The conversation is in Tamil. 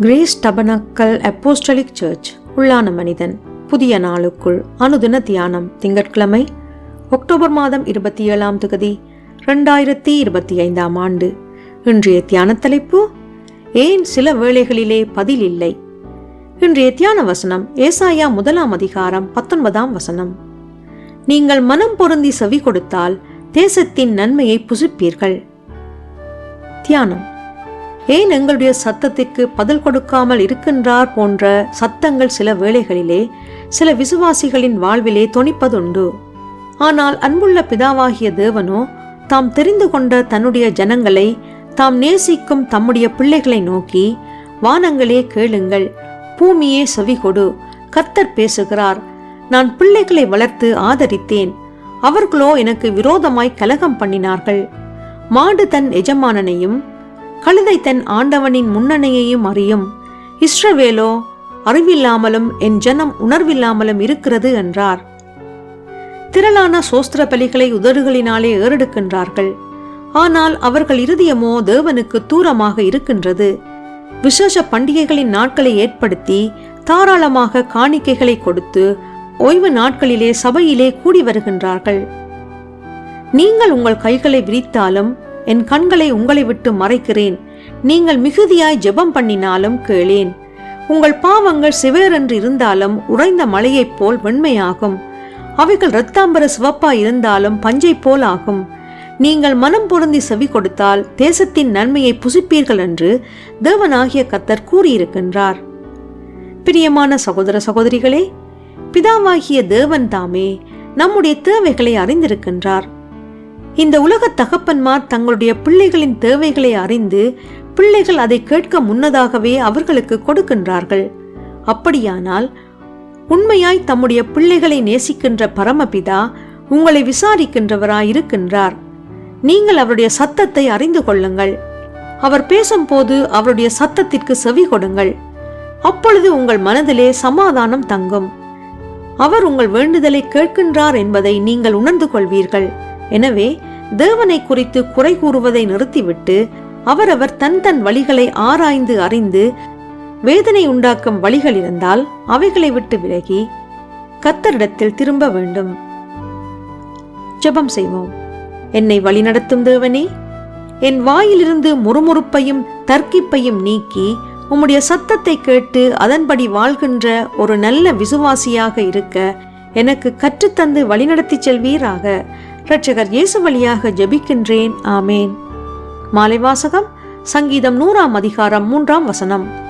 கிரேஸ் டபனக்கல் அப்போஸ்டலிக் சர்ச் உள்ளான மனிதன். புதிய நாளுக்குள் அனுதின தியானம் திங்கட்கிழமை அக்டோபர் மாதம் இருபத்தி ஏழாம் தொகுதி ரெண்டாயிரத்தி இருபத்தி ஐந்தாம் ஆண்டு. இன்றைய தியான தலைப்பு ஏன் சில வேளைகளிலே பதில் இல்லை? இன்றைய தியான வசனம் ஏசாயா முதலாம் அதிகாரம் பத்தொன்பதாம் வசனம். நீங்கள் மனம் பொருந்தி செவி கொடுத்தால் தேசத்தின் நன்மையை புசிப்பீர்கள். தியானம். ஏன் எங்களுடைய சத்தத்திற்கு பதில் கொடுக்காமல் இருக்கின்றார் போன்ற சத்தங்கள் சில வேளைகளிலே சில விசுவாசிகளின் வாழ்விலே தொனிப்பதுண்டு. ஆனால் அன்புள்ள பிதாவாகிய தேவனோ தாம் தெரிந்து கொண்ட தன்னுடைய ஜனங்களை தாம் நேசிக்கும் தம்முடைய பிள்ளைகளை நோக்கி வானங்களே கேளுங்கள் பூமியே செவி கொடு கர்த்தர் பேசுகிறார் நான் பிள்ளைகளை வளர்த்து ஆதரித்தேன் அவர்களோ எனக்கு விரோதமாய் கலகம் பண்ணினார்கள். மாடு தன் எஜமானனையும் கழுதை தன் ஆண்டவனின் முன்னணியையும் அறியும். இஸ்ரவேலோ அறிவில்லாமலும் என் ஜனம் உணர்வில்லாமலும் இருக்கிறது என்றார். திரளான சோஸ்திர பலிகளை உதடுகளினாலே ஏறெடுக்கின்றார்கள். ஆனால் அவர்கள் இருதயமோ தேவனுக்கு தூரமாக இருக்கின்றது. விசேஷ பண்டிகைகளின் நாட்களை ஏற்படுத்தி தாராளமாக காணிக்கைகளை கொடுத்து ஓய்வு நாட்களிலே சபையிலே கூடி வருகின்றார்கள். நீங்கள் உங்கள் கைகளை விரித்தாலும் என் கண்களை உங்களை விட்டு மறைக்கிறேன். நீங்கள் மிகுதியாய் ஜெபம் பண்ணினாலும் கேளேன். உங்கள் பாவங்கள் சிவேரென்று இருந்தாலும் உறைந்த மலையைப் போல் வெண்மையாகும். அவைகள் இரத்தாம்பர சிவப்பாய் இருந்தாலும் பஞ்சை போல் ஆகும். நீங்கள் மனம் பொருந்தி செவி கொடுத்தால் தேசத்தின் நன்மையை புசிப்பீர்கள் என்று தேவனாகிய கத்தர் கூறியிருக்கின்றார். பிரியமான சகோதர சகோதரிகளே பிதாவாகிய தேவன் தாமே நம்முடைய தேவைகளை அறிந்திருக்கின்றார். இந்த உலக தகப்பன்மார் தங்களுடைய பிள்ளைகளின் தேவைகளை அறிந்து பிள்ளைகள் அதை கேட்க முன்னதாகவே அவர்களுக்கு கொடுக்கின்றார்கள். அப்படியானால் உண்மையாய் தம்முடைய பிள்ளைகளை நேசிக்கின்ற பரமபிதா உங்களை விசாரிக்கின்றவராய் இருக்கின்றார் நீங்கள் அவருடைய சத்தத்தை அறிந்து கொள்ளுங்கள். அவர் பேசும்போது அவருடைய சத்தத்திற்கு செவி கொடுங்கள். அப்பொழுது உங்கள் மனதிலே சமாதானம் தங்கும். அவர் உங்கள் வேண்டுதலை கேட்கின்றார் என்பதை நீங்கள் உணர்ந்து கொள்வீர்கள். எனவே தேவனை குறித்து குறை கூறுவதை நிறுத்திவிட்டு அவரவர் தன் தன் வழிகளை ஆராய்ந்து அறிந்து வேதனை உண்டாக்கும் வழிகள் இருந்தால் அவைகளை விட்டு விலகி கத்தரிடத்தில் திரும்ப வேண்டும். ஜெபம் செய்வோம். என்னை வழிநடத்தும் தேவனே என் வாயிலிருந்து முறுமுறுப்பையும் தர்க்கிப்பையும் நீக்கி உம்முடைய சத்தத்தை கேட்டு அதன்படி வாழ்கின்ற ஒரு நல்ல விசுவாசியாக இருக்க எனக்கு கற்றுத்தந்து வழிநடத்தி செல்வீராக. இரட்சகர் இயேசு வழியாக ஜெபிக்கின்றேன். ஆமேன். மாலை வாசகம் சங்கீதம் நூறாம் அதிகாரம் மூன்றாம் வசனம்.